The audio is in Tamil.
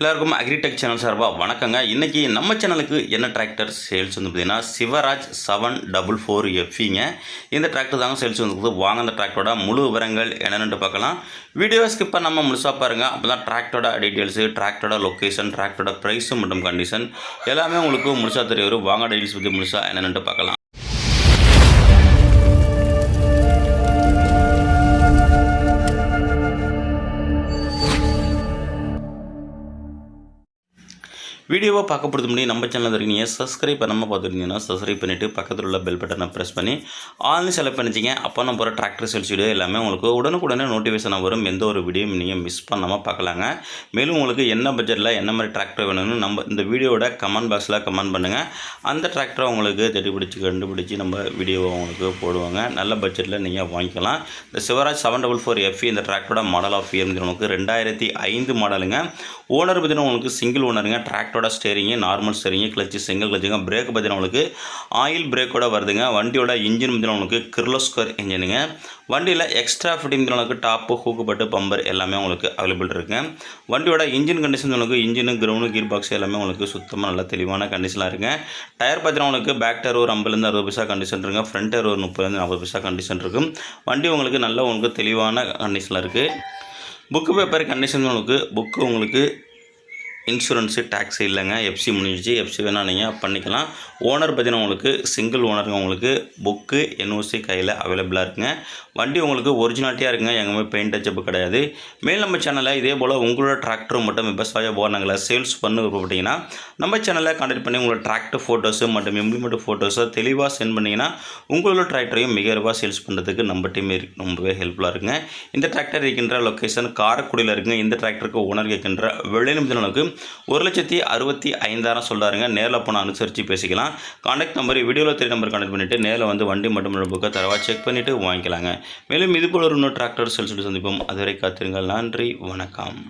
எல்லாருக்கும் அக்ரிடெக் சேனல் சார்பாக வணக்கங்க. இன்றைக்கி நம்ம சேனலுக்கு என்ன டிராக்டர் சேல்ஸ் வந்து பார்த்தீங்கன்னா சிவராஜ் செவன் டபுள் ஃபோர் எஃப்இங்க இந்த டிராக்டர் தாங்க சேல்ஸ் வந்து வாங்க அந்த டிராக்டரோட முழு விவரங்கள் என்னென்னு பார்க்கலாம். வீடியோ ஸ்கிப்பாக நம்ம முழுசாக பாருங்கள் அப்போ தான் டிராக்டரோட டீட்டெயில்ஸு டிராக்டரோட லொக்கேஷன் டிராக்டரோட ப்ரைஸு மற்றும் கண்டிஷன் எல்லாமே உங்களுக்கு முழுசாக தெரிய வரும். வாங்க டீட்டெயில்ஸ் பற்றி முழுசாக என்னென்னு பார்க்கலாம். வீடியோவை பார்க்க பொறுத்த முடியும் நம்ம சேனல் இருக்கீங்க சப்ஸ்கிரைப் பண்ணாமல் பார்த்துருந்தீங்கன்னா சப்ஸ்கிரைப் பண்ணிவிட்டு பக்கத்தில் உள்ள பெல் பட்டனை ப்ரெஸ் பண்ணி ஆன்லைன் செலக்ட் பண்ணிச்சிங்க அப்போ நம்ம போகிற டிராக்டர் சேல்ஸ் வீடியோ எல்லாமே உங்களுக்கு உடனுக்குடனே நோட்டிஃபிகேஷன் வரும். எந்த ஒரு வீடியோவும் நீங்கள் மிஸ் பண்ணாமல் பார்க்கலாங்க. மேலும் உங்களுக்கு என்ன பட்ஜெட்டில் என்ன மாதிரி டிராக்டர் வேணும்னு நம்ம இந்த வீடியோவோட கமெண்ட் பாக்ஸில் கமெண்ட் பண்ணுங்கள் அந்த டிராக்டரை உங்களுக்கு தேடி பிடிச்சி கண்டுபிடிச்சி நம்ம வீடியோவை உங்களுக்கு போடுவாங்க. நல்ல பட்ஜெட்டில் நீங்கள் வாங்கிக்கலாம். இந்த Swaraj seven double four FE இந்த டிராக்டரோட மாடல் ஆஃப் இயர் உங்களுக்கு ரெண்டாயிரத்தி ஐந்து மாடலுங்க ஓனர் பார்த்தீங்கன்னா உங்களுக்கு சிங்கிள் ஓனருங்க டிராக்டர் டிராக்டரோட steering normal steering clutch single கிளச்சுங்க brake பார்த்தீங்கன்னா உங்களுக்கு ஆயில் பிரேக்கோட வருதுங்க. வண்டியோட இன்ஜின் பார்த்தீங்கன்னா உங்களுக்கு கிர்லோஸ்கர் இன்ஜினுங்க வண்டியில் எக்ஸ்ட்ரா ஃபிட்டிங் உங்களுக்கு டாப்பு ஹூக்கு பட்டு பம்பர் எல்லாமே உங்களுக்கு அவைலபிள் இருக்குங்க வண்டியோட இன்ஜின் கண்டிஷன் உங்களுக்கு இன்ஜினு கிரவுண்டு கீர் பாக்ஸ் எல்லாமே உங்களுக்கு சுத்தமாக நல்ல தெளிவான கண்டிஷனாக இருக்குங்க. டயர் பார்த்தீங்கன்னா உங்களுக்கு பேக் டயர் ஒரு ஐம்பதுலேருந்து அறுபது பைசா கண்டிஷன் இருக்குங்க. ஃப்ரண்ட் டயர் ஒரு முப்பதுலேருந்து நாற்பது பைசா கண்டிஷன் இருக்கும். வண்டி உங்களுக்கு நல்ல உங்களுக்கு தெளிவான கண்டிஷனில் இருக்குது புக்கு பேப்பர் கண்டிஷன் உங்களுக்கு புக்கு உங்களுக்கு இன்சூரன்ஸு டேக்ஸ் இல்லைங்க. எஃப்சி முடிஞ்சிச்சு எஃப்சி வேணால் நீங்கள் பண்ணிக்கலாம். ஓனர் பார்த்தீங்கன்னா உங்களுக்கு சிங்கிள் ஓனருங்க உங்களுக்கு புக்கு என்ஓசி கையில் அவைலபிளாக இருக்குங்க. வண்டி உங்களுக்கு ஒரிஜினாலிட்டியாக இருக்குங்க. எங்கேயுமே பெயிண்ட் டச்சப்பு கிடையாது. மேல் நம்ம சேனலில் இதே போல் உங்களோட டிராக்டரும் மட்டும் விவசாய உபகரணங்களை சேல்ஸ் பண்ண விருப்பப்பட்டீங்கன்னா நம்ம சேனலில் கான்டாக்ட் பண்ணி உங்களோட டிராக்டர் ஃபோட்டோஸு மற்றும் இம்ப்ளிமெண்ட் ஃபோட்டோஸை தெளிவாக சென்ட் பண்ணிங்கன்னா உங்களோட டிராக்டரையும் மிக ரூபாய் சேல்ஸ் பண்ணுறதுக்கு நம்ம டீம் ரொம்பவே ஹெல்ப்ஃபுல்லாக இருக்குங்க. இந்த டிராக்டர் இருக்கின்ற லொக்கேஷன் காரக்குடியில் இருக்குங்க. இந்த டிராக்டருக்கு ஓனர் இருக்கின்ற அளவுக்கு ஒரு லட்சத்தி அறுபத்தி ஐந்தாயிரம் சொல்கிறாருங்க நேரில் போனால் அனுசரித்து பேசிக்கலாம். காண்டாக்ட் நம்பர் வீடியோவில் தெரிய நம்பர் கான்டாக்ட் பண்ணிவிட்டு நேரில் வந்து வண்டி மட்டும் புக்கை தரவாக செக் பண்ணிவிட்டு வாங்கிக்கலாங்க. மேலும் இது போல ஒரு இன்னொரு டிராக்டர் செல்ஸ் சந்திப்போம். அதுவரை காத்திருங்கள். நன்றி. வணக்கம்.